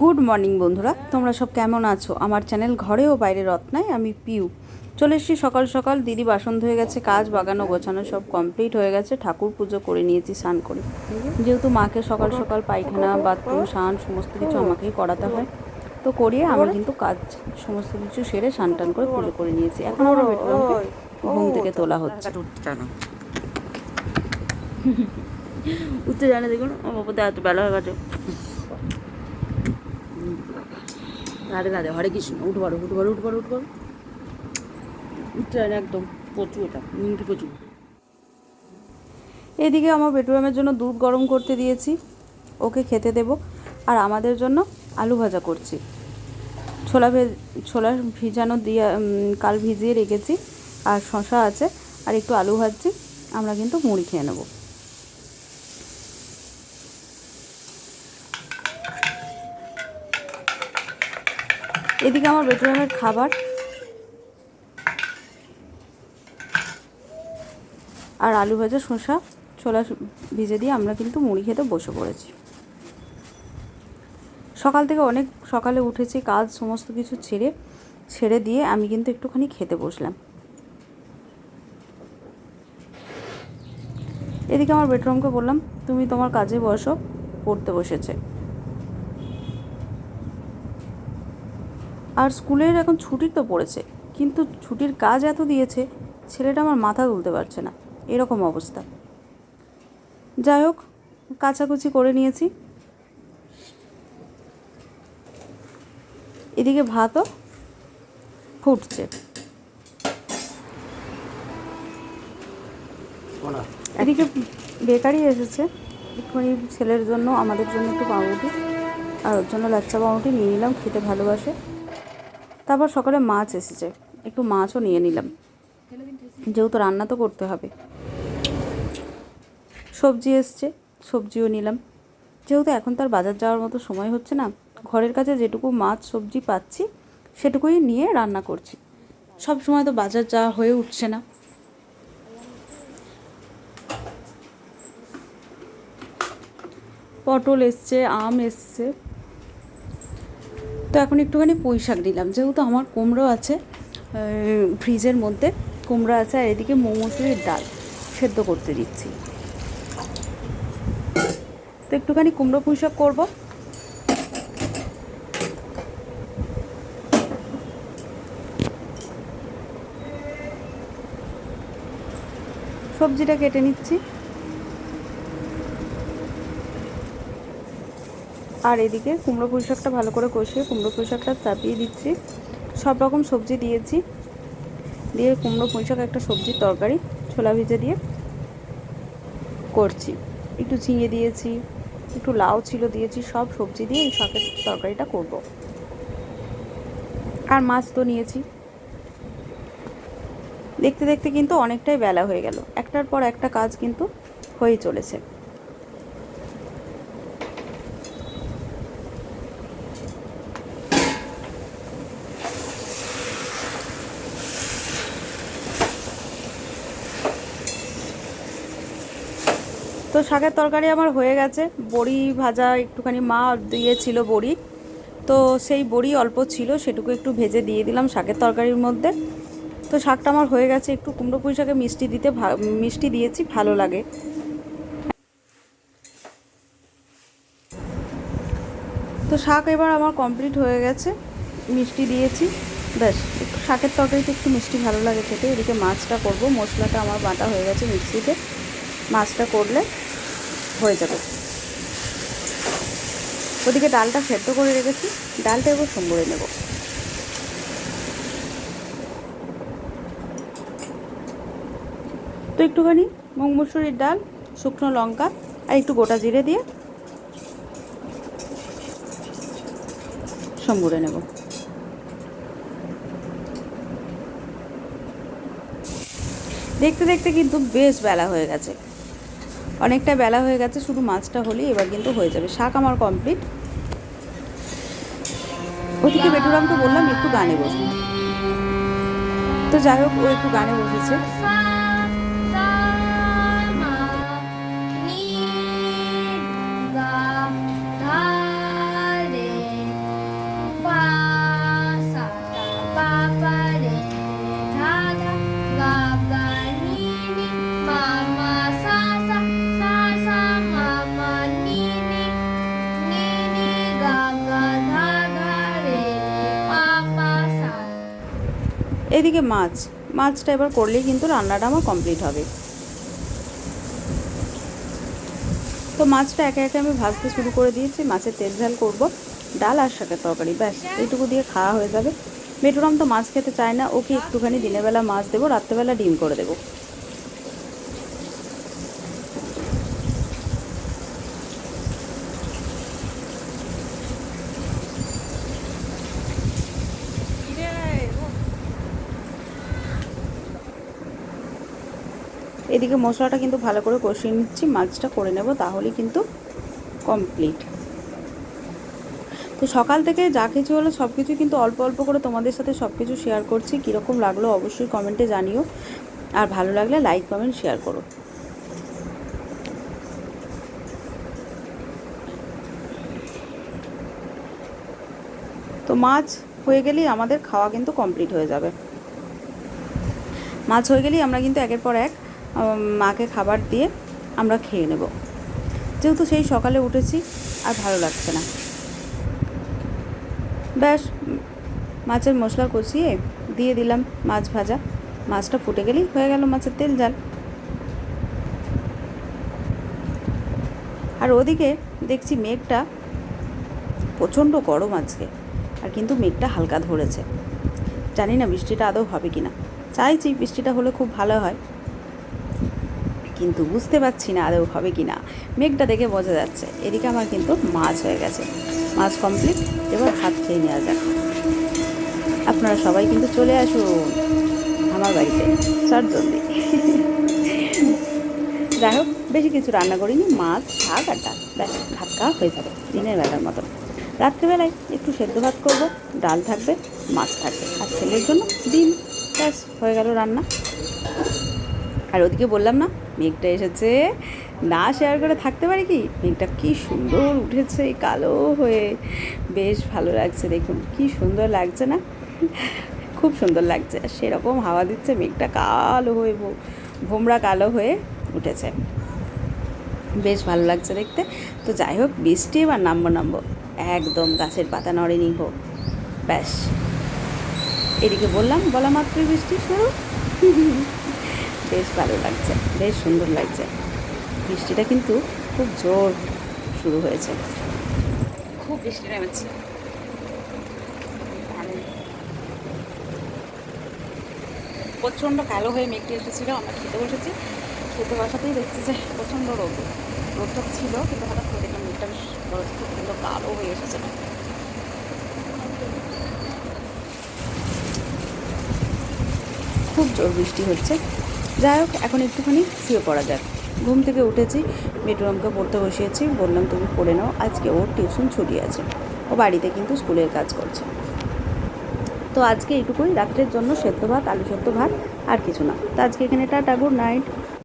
Good morning বন্ধুরা, তোমরা সব কেমন আছো? আমার চ্যানেল ঘরে ও বাইরে রত্নায় আমি পিউ। চলে এসেছি সকাল সকাল, দিদি বাসন ধুয়ে গেছে, কাজ বাগানো গোছানো সব কমপ্লিট হয়ে গেছে, ঠাকুর পুজো করে নিয়েছি, স্নান করে। যেহেতু মাকে সকাল সকাল পায়খানা বাথরুম স্নান, সমস্ত কিছু আমাকেই করাতে হয়, তো করিয়ে আমি কিন্তু কাজ, সমস্ত কিছু সেরে স্নান টান করে পুজো করে নিয়েছি। এখন ঘুম থেকে তোলা হচ্ছে। উঠতে জানে, দেখুন বাবা এত বেলা হয়ে গেছে। রাধে রাধে হরে কৃষ্ণ উঠবো উঠবো উঠবো উঠবো উঠতে জানে একদম প্রচুর এটা, নিমকি প্রচুর। এদিকে আমার বেডরুমের জন্য দুধ গরম করতে দিয়েছি, ওকে খেতে দেব। আর আমাদের জন্য আলু ভাজা করছি। ছোলা ভে, ছোলা ভিজানো দিয়ে কাল ভিজিয়ে রেখেছি, আর শশা আছে, আর একটু আলু ভাজছি, আমরা কিন্তু মুড়ি খেয়ে নেব। এদিকে আমার বেডরুমের খাবার আর আলু ভাজা, শসা, ছোলা ভিজে দিয়ে আমরা কিন্তু মুড়ি খেতে বসে পড়েছি। সকাল থেকে অনেক, সকালে উঠেছি, কাজ সমস্ত কিছু ছেড়ে ছেড়ে দিয়ে আমি কিন্তু একটুখানি খেতে বসলাম। এদিকে আমার বেডরুমকে বললাম, তুমি তোমার কাজে বসো, পড়তে বসেছে। আর স্কুলের এখন ছুটির তো পড়েছে কিন্তু ছুটির কাজ এত দিয়েছে ছেলেটা আমার মাথা তুলতে পারছে না এরকম অবস্থা। যাই হোক কাচাকুচি করে নিয়েছি। এদিকে ভাতও ফুটছে। এদিকে বেকারি এসেছে একটুখানি ছেলের জন্য আমাদের জন্য একটু পাউরুটি আর ওর জন্য লাচ্চা পাউরুটি নিয়ে নিলাম খেতে ভালোবাসে। তারপর সকালে মাছ এসেছে। একটু মাছও নিয়ে নিলাম। যেহেতু রান্না তো করতে হবে। সবজি এসছে, সবজিও নিলাম। যেহেতু এখন তার বাজার যাওয়ার মতো সময় হচ্ছে না, ঘরের কাছে যেটুকু মাছ, সবজি পাচ্ছি, সেটুকুই নিয়ে রান্না করছি। সব সময় তো বাজার যাওয়া হয়ে উঠছে না। পটল এসছে, আম এসছে। তো এখন একটুখানি পুঁই শাক দিলাম। যেহেতু আমার কুমড়ো আছে ফ্রিজের মধ্যে কুমড়ো আছে, আর এদিকে মৌমসুরির ডাল সেদ্ধ করতে দিচ্ছি। তো একটুখানি কুমড়ো পুঁই শাক করব। সবজিটা কেটে নিচ্ছি। আর এদিকে কুমড়ো পুঁই শাকটা ভালো করে কষিয়ে কুমড়ো পুঁই শাকটা চাপিয়ে দিচ্ছি। সব রকম সবজি দিয়েছি। দিয়ে কুমড়ো পুঁই শাক একটা সবজির তরকারি, ছোলা ভিজে দিয়ে করছি। একটু ঝিঙে দিয়েছি, একটু লাউ ছিল দিয়েছি, সব সবজি দিয়ে এই শাকের তরকারিটা করব। আর মাছ তো নিয়েছি। দেখতে দেখতে কিন্তু অনেকটাই বেলা হয়ে গেল। একটার পর একটা কাজ কিন্তু হয়েই চলেছে। তো শাকের তরকারি আমার হয়ে গেছে। বড়ি ভাজা একটুখানি মা দিয়েছিল বড়ি। তো সেই বড়ি অল্প ছিল, সেটুকু একটু ভেজে দিয়ে দিলাম শাকের তরকারির মধ্যে। তো শাকটা আমার হয়ে গেছে, একটু কুমড়ো পুঁই শাকে মিষ্টি দিতে মিষ্টি দিয়েছি, ভালো লাগে। তো শাক এবার আমার কমপ্লিট হয়ে গেছে, মিষ্টি দিয়েছি। ব্যাস, একটু শাকের তরকারিতে একটু মিষ্টি ভালো লাগে খেতে। এদিকে মাছটা করব, মশলাটা আমার বাটা হয়ে গেছে মিক্সিতে। মাছটা করলে হয়ে যাবে। ওদিকে ডালটা সেদ্ধ করে রেখেছি। ডালটা এবার সম্বরে নেব। তো একটুখানি মুসুরির ডাল, শুকনো লঙ্কা আর একটু গোটা জিরে দিয়ে সম্বরে নেব। দেখতে দেখতে কিন্তু বেশ বেলা হয়ে গেছে। অনেকটা বেলা হয়ে গেছে, শুধু মাছটা হলে এবার কিন্তু হয়ে যাবে। শাক আমার কমপ্লিট ওদিকে বেটুরামকে বললাম, একটু গানে বসবো। তো যাই হোক, ও একটু গানে বসেছে। এইদিকে মাছ, মাছটা এবার করলেই কিন্তু রান্নাটা আমার কমপ্লিট হবে। তো মাছটা একে একে আমি ভাজতে শুরু করে দিয়েছি, মাছের তেল ঝাল করব, ডাল আর শাকের তরকারি, ব্যাস, এইটুকু দিয়ে খাওয়া হয়ে যাবে। মেটুরাম তো মাছ খেতে চায় না, ওকে একটুখানি দিনের বেলা মাছ দেবো, রাত্রেবেলা ডিম করে দেবো। এদিকে মশলাটা কিন্তু ভালো করে কষিয়ে নিচ্ছি, মাছটা করে নেব, তাহলেই কিন্তু কমপ্লিট তো সকাল থেকে যা কিছু হলো সব কিছু কিন্তু অল্প অল্প করে তোমাদের সাথে সব কিছু শেয়ার করছি। কীরকম লাগল অবশ্যই কমেন্টে জানিও। আর ভালো লাগলে লাইক কমেন্ট শেয়ার করো। তো মাছ হয়ে গেলেই আমাদের খাওয়া কিন্তু কমপ্লিট হয়ে যাবে। মাছ হয়ে গেলেই আমরা কিন্তু একের পর এক মাকে খাবার দিয়ে আমরা খেয়ে নেব। যেহেতু সেই সকালে উঠেছি, আর ভালো লাগছে না। ব্যাস, মাছের মশলা কষিয়ে দিয়ে দিলাম মাছ ভাজা। মাছটা ফুটে গেলেই হয়ে গেল মাছের তেল জাল। আর ওদিকে দেখছি মেঘটা প্রচণ্ড গরম আজকে, আর কিন্তু মেঘটা হালকা ধরেছে। জানি না বৃষ্টিটা আদৌ হবে কি না চাইছি বৃষ্টিটা হলে খুব ভালো হয়। কিন্তু বুঝতে পারছি না আদৌ হবে কি না মেঘটা দেখে বোঝা যাচ্ছে, এদিকে আমার কিন্তু মাছ হয়ে গেছে। মাছ কমপ্লিট এবার হাত খেয়ে নেওয়া যাক। আপনারা সবাই কিন্তু চলে আসুন আমার বাড়িতে চট জলদি যাই হোক, বেশি কিছু রান্না করিনি, মাছ, শাক আর ডাল। ব্যাস, ভাত খাওয়া হয়ে যাবে দিনের বেলার মতো। রাত্রেবেলায় একটু সেদ্ধ ভাত করব, ডাল থাকবে, মাছ থাকবে। আর ছেলের জন্য ডিম, ব্যাস, হয়ে গেল রান্না। আর ওদিকে বললাম না মেঘটা এসেছে। না শেয়ার করে থাকতে পারি কি? মেঘটা কি সুন্দর উঠেছে, কালো হয়ে। বেশ ভালো লাগছে, দেখুন কি সুন্দর লাগছে না? খুব সুন্দর লাগছে, আর সেরকম হাওয়া দিচ্ছে, মেঘটা কালো হয়ে ভোমরা কালো হয়ে উঠেছে। বেশ ভালো লাগছে দেখতে। তো যাই হোক, বৃষ্টি এবার নামবো নামবো। একদম গাছের পাতা নড়েনি হোক ব্যাস। এদিকে বললাম, বলা মাত্রই বৃষ্টি শুরু। বেশ ভালো লাগছে বেশ সুন্দর লাগছে। বৃষ্টিটা কিন্তু খুব জোর শুরু হয়েছে। খুব বৃষ্টি নেমেছে। প্রচণ্ড কালো হয়ে মেঘটি এসেছিল আমরা খেতে বসেছি। খেতে বসাতেই দেখছি যে প্রচণ্ড রোদ। রোদটা ছিল কিন্তু হঠাৎ করে দেখলাম মেঘটা বেশ খুব সুন্দর কালো হয়ে এসেছে। খুব জোর বৃষ্টি হচ্ছে। যাই হোক, এখন একটুখানি শুয়ে পড়া যাক। ঘুম থেকে উঠেছি মেটুরামকে পড়তে বসিয়েছি, বললাম, তুমি পড়ে নাও, আজকে ওর টিউশন ছুটি আছে। ও বাড়িতে কিন্তু স্কুলের কাজ করছে। তো আজকে এইটুকুই, রাত্রের জন্য সেদ্ধ ভাত, আলু সেদ্ধ ভাত, আর কিছু না। তো আজকে এখানে টাটা, গুড নাইট।